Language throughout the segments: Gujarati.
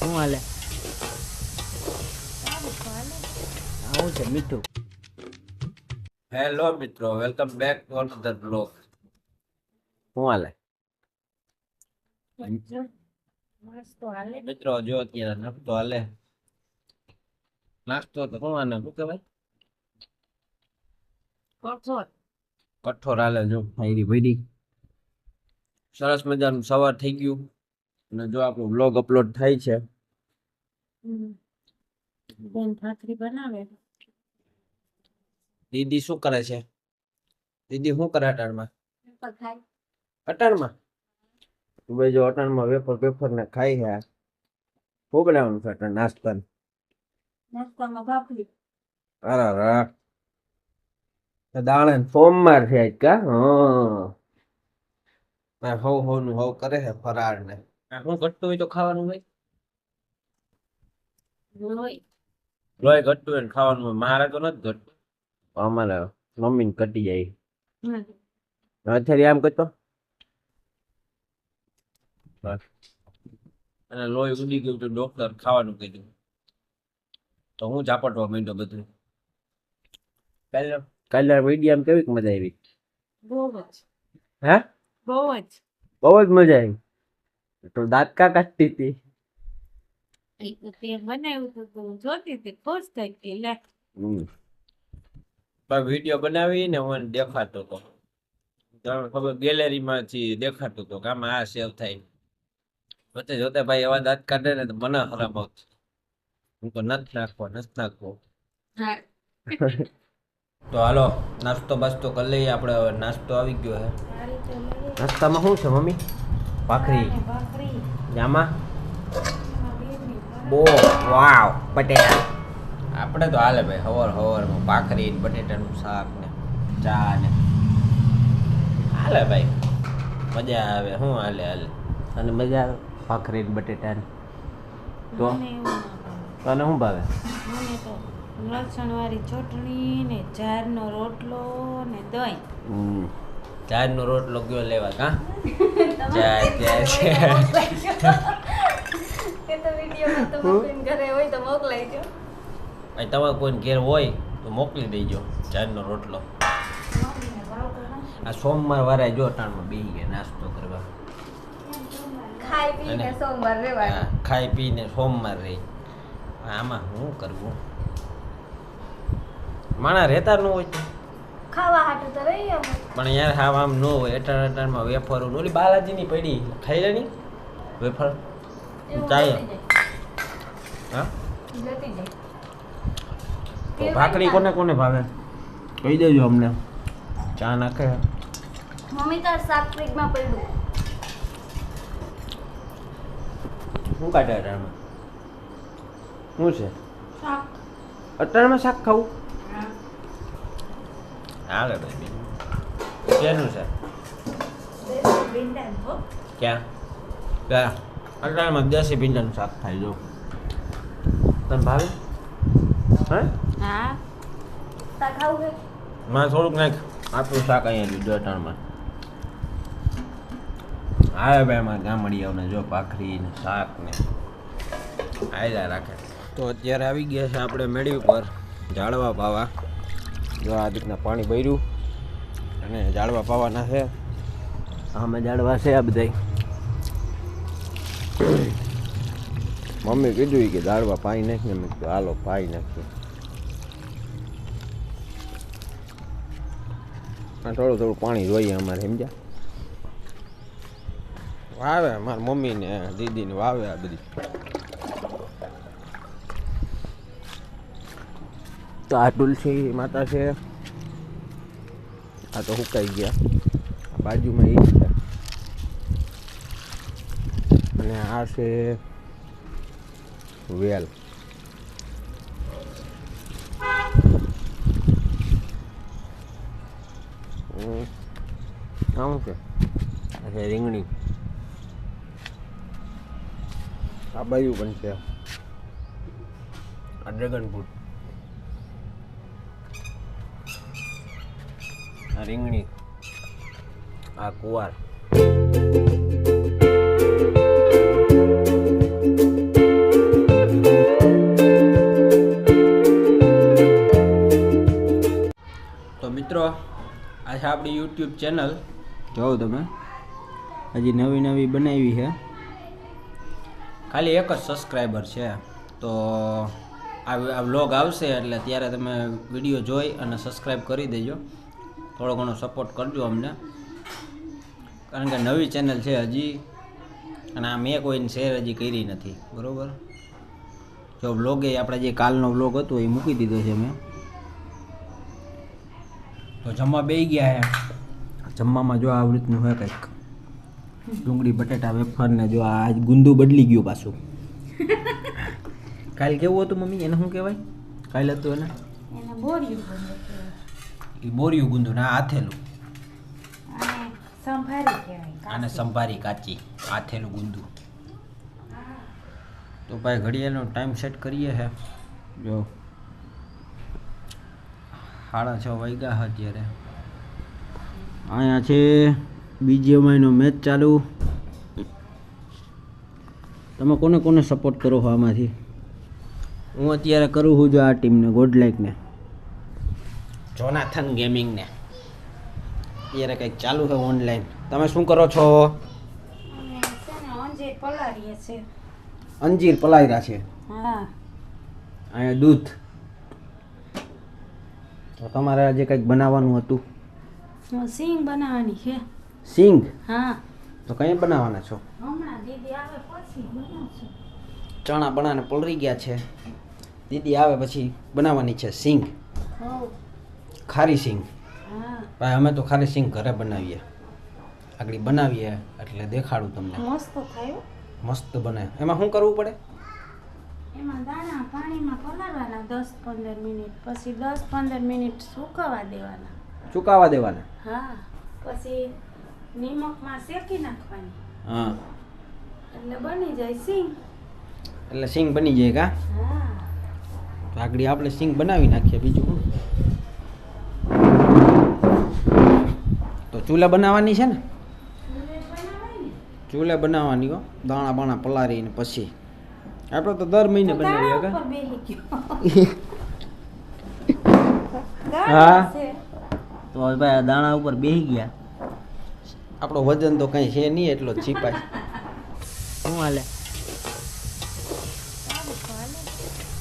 શું હાલે? આવું છે મીઠું. હેલો મિત્રો welcome back to another blog. શું હાલે? મિત્રો જો અત્યારે નાસ્તો હાલે. નાસ્તો તો શું આને શું કહેવાય? કઠોર હાલે જો. ફાયરી ભરી સરસ મજાનું સવાર થઈ ગયું. અને જો આપણું વ્લોગ અપલોડ થાય છે. બેન ભાખરી બનાવે? દીદી શું કરે છે? દીદી શું કરે અટાણમાં અટાણમાં ભાઈ જો અટાણમાં વેફર વેફર ને ખાઈ છે. શું બનાવવાનું છે અટાણ નાસ્તા નાસ્તામાં ભાખરી. અરે રા દાણે સોમવાર છે આજ કા? હા. હવ હવનું હવ કરે છે ફરાળ ને શું ઘટતું હોય તો ખાવાનું હોય? લોહી ઘટતું હોય ખાવાનું હોય. મારે તો નથી ઘટતું. અમારે મમ્મી ને ઘટી જાય. અત્યારે આમ કરતો. અને લોહી ઉડી ગયું તો ડોક્ટર ખાવાનું કીધું તો હું ઝાપટવા માંડ્યો બધું? કાલે કાલે વીડિયો કેવી મજા આવી? બહુ જ. હે? બહુ જ. બહુ જ મજા આવી. તો દાંત કા કાઢતી હતી. વીડિયો બનાવી ને મને દેખાતો હતો તમને ખબર ગેલેરીમાંથી દેખાતો હતો કે આમાં આ સેવ થાય. જોતે જોતે ભાઈ એવા દાંત કાઢે ને તો મને હરામ આવતું. હું તો નથી નાખવો નથી નાખવો. તો હાલો નાસ્તો બાસ્તો કરી લઈએ આપણે નાસ્તો આવી ગયો છે નાસ્તામાં શું છે મમ્મી? ભાખરી. બેની બો વાવ બટેટા. આપણે તો હાલે ભાઈ હવર હવરમાં ભાખરી ને બટેટાનું શાક ને ચા ને. હાલે ભાઈ મજા આવે શું હાલે હાલે. અને મજા આવે ભાખરી ને બટેટા ને. તો. તને શું ભાવે? મને તો લસણ વાળી ચટણી ને જારનો રોટલો ને દહીં. ચારનો રોટલો ગયો લેવા કા? તમારે કોઈને ઘેર હોય તો મોકલી દેજો ચારનો રોટલો. આ સોમવાર વારે જો અટાણમાં બેસી ગયા નાસ્તો કરવા. ખાઈ અને- સોમવાર રહેવાનું. ખાઈ ખાઈ પીને સોમવાર રહી. આમાં શું કરવું? માણા રહેતા ન હોય તો? ખાવા હાટું તો રહી અમે પણ યાર હા આમ ન હોય અટાણ અટાણમાં વેફર ઓલી બાલાજીની પડી. ખાઈ લે ની વેફર ચાલે. હા? તો ભાખરી કોને કોને ભાવે? કહી દેજો અમને. ચા નાખે મમ્મી તાર શાક ફ્રીજમાં પડ્યું. શું કાઢે અટાણમાં? શું છે? શાક. અટાણમાં શાક ખાવું? હાલે ભાઈ બીજું શેનું છે? ક્યાં? ક્યાં? અટાણમાં દેશી ભીંડાનું શાક ખાઈ જો. તને ભાવે? હે? માં થોડુંક નાખ. આપણું શાક અહીંયા લીધું અટાણમાં. આવે ભાઈ અમારે ગામડિયાઓને જો ભાખરી ને શાક ને. આયલા રાખે. તો અત્યારે આવી ગયા છે આપણે મેળી ઉપર જાળવા પાવા. જો આ રીતના પાણી ભર્યું અને ઝાડવા પાવાના છે. અમે ઝાડવા છે આ બધાય. મમ્મી કીધું કે ઝાડવા પાઈ નાખીને. મેં કીધું, હાલો, પાઈ નાખીએ. આ થોડું થોડું પાણી જોઈએ અમારે, સમજ્યા? વાવે, મારી મમ્મી ને દીદી ને વાવે આ બધી. તો આ તુલસી માતા છે. આ તો હુકાઈ ગયા. બાજુમાં એ છે. અને આ છે વેલ. આમ છે? આ છે રીંગણી. આ બાજુ પણ છે. આ ડ્રેગન ફ્રૂટ. આ રીંગણી આ કુવાર. તો મિત્રો આ છે આપણી યુટ્યુબ ચેનલ જોવો તમે. હજી નવી નવી બનાવી છે. ખાલી એક જ સબસ્ક્રાઈબર છે. તો આ વ્લોગ આવશે એટલે ત્યારે તમે વીડિયો જોઈ અને સબસ્ક્રાઈબ કરી દેજો. થોડો ઘણો સપોર્ટ કરજો અમને. કારણ કે નવી ચેનલ છે હજી અને આ મેં કોઈને શેર હજી કરી નથી. બરાબર? જો બ્લોગે આપણે જે કાલનો વ્લોગ હતો એ મૂકી દીધો છે મેં. તો જમવા બે ગયા છે જમવામાં જો આ રીતનું હોય કંઈક. ડુંગળી બટેટા વેફર ને જો આ આજ ગુંદુ બદલી ગયું પાછું. કાલ કેવું હતું મમ્મી? એને શું કહેવાય? કાલ હતું એને? એને બોર્યું બોલે એ બોરિયું ગુંદુ ના આથેલું આને સંભારી આને સંભારી કાચી આથેલું ગુંદુ. તો ભાઈ ઘડિયાળનો ટાઈમ સેટ કરીએ છે જો. સાડા છ વાગ્યા છે અત્યારે. અહીંયા છે બીજીએમઆઈનો મેચ ચાલુ. તમે કોને કોને સપોર્ટ કરો છો આમાંથી? હું અત્યારે કરું છું જો આ ટીમને ગોડલાઇકને જોનાથન ગેમિંગને અત્યારે કંઈક ચાલુ છે ઓનલાઈન તમે શું કરો છો? ને અંજીર પલાયરા છે. અહીંયા દૂધ. તો તમારે આજે કંઈક બનાવવાનું હતું? સિંગ. બનાવવાની છે સિંગ હા તો કઈ બનાવવાના છો? ચણા, બનાને પલળી ગયા છે. દીદી આવે પછી બનાવવાની છે સિંગ. ખારી સિંગ. ભાઈ અમે તો ખારી સિંગ ઘરે બનાવીએ. આગળ બનાવીએ એટલે દેખાડું તમને. મસ્ત થયું મસ્ત બને. એમાં શું કરવું પડે? એમાં દાણા પાણીમાં પલાળવાના દસ પંદર મિનિટ પછી દસ પંદર મિનિટ સુકાવા દેવાના. સુકાવા દેવાના? હા પછી નિમકમાં શેકી નાખવાની. હા. એટલે બની જાય સિંગ. એટલે સિંગ બની જાય કા? હા. તો આગળ આપણે સિંગ બનાવી નાખીએ બીજું ચૂલા બનાવવાની છે ને? ચૂલે બનાવવાની હો દાણા બાણા પલાળીને પછી. આપણે તો દર મહિને બનાવીએ હા. તો ભાઈ આ દાણા ઉપર બેસી ગયા. આપણો વજન તો કઈ છે નહીં એટલો જ છીપાય. શું હાલે.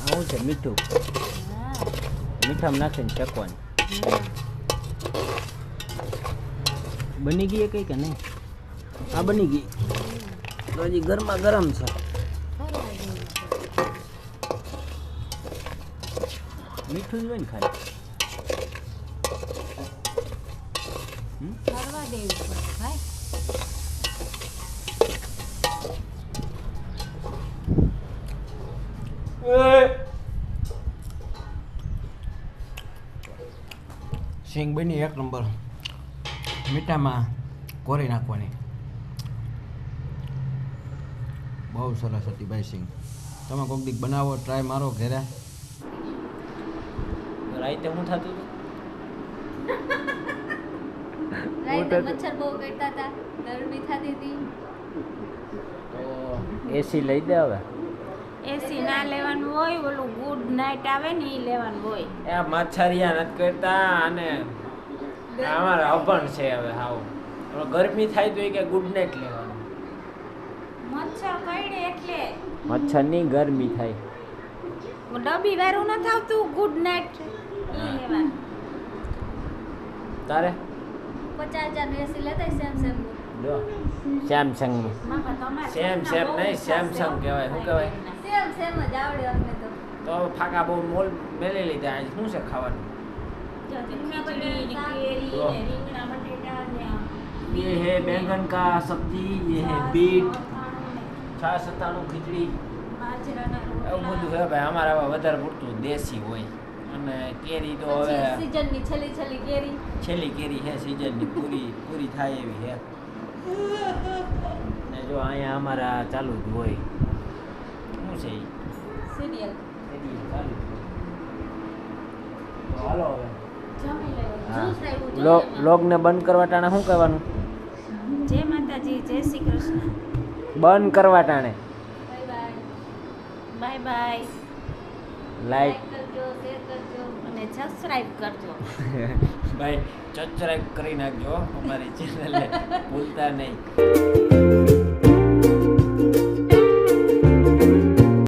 આવું છે મીઠું? મીઠામાં નાખીને ચકવાની. બની ગઈ કઈ કે નહીં? આ બની ગઈ. તો હજી ગરમા ગરમ છે. મીઠું જ હોય ને ખાલી. સિંગ બની એક નંબર. મીઠામાં કોરી નાખવાની. બહુ સરસ હતી ભાઈ સિંહ તમે કોઈક દીક બનાવો ટ્રાય મારો ઘેરે. રાઈતે શું થતું હતું રાઈતે મચ્છર બહુ કરતા હતા ગરમી થતી હતી તો એસી લઈ દે હવે. એસી ના લેવાનું હોય ઓલું ગુડ નાઇટ આવે ને એ લેવાનું હોય. એ આ મચ્છરિયા નથી કરતા અને અમારા અભણ છે હવે હાવ. ગરમી થાય તો એ કે ગુડ નાઇટ લેવાનું. મચ્છર કરડે એટલે. મચ્છરની ગરમી થાય. ડબી વેરું ન થાવતું ગુડ નાઇટ તારે? પચાસ હજાર એસી લેતા સેમ સેમ જો સેમસંગનું મામા સેમ સેમ નહીં સેમસંગ કહેવાય. શું કહેવાય? સેમ સેમ જ આવડે અમને તો. તો ફાકા બહુ મોલ મેલી લીધા આજે. શું છે ખાવાનું? ये है बैंगन का सब्जी ये है बीट છાશ સતાણું ખીચડી બાજરાના એવું બધું રોટલા છે ભાઈ અમારે હવે વધારે પૂરતું દેશી હોય અને કેરી તો હવે સીઝનની છેલ્લી છેલ્લી કેરી છેલ્લી કેરી છે સિઝનની પૂરી પૂરી થાય એવી છે ને જો અહીંયા અમારા ચાલુ જ હોય શું છે ઈ? સિરિયલ એની ચાલુ જ હોય. તો હાલો હવે જમી લેવાનું. હા. લોગને બંધ કરવા ટાણે શું કરવાનું? જય માતાજી જય શ્રી કૃષ્ણ. બંધ કરવા ટાણે. Bye bye. Bye bye. Like. કરજો શેર કરજો અને સબસ્ક્રાઇબ કરજો. ભાઈ સબસ્ક્રાઇબ કરી નાખજો અમારી ચેનલને ભૂલતા નહીં.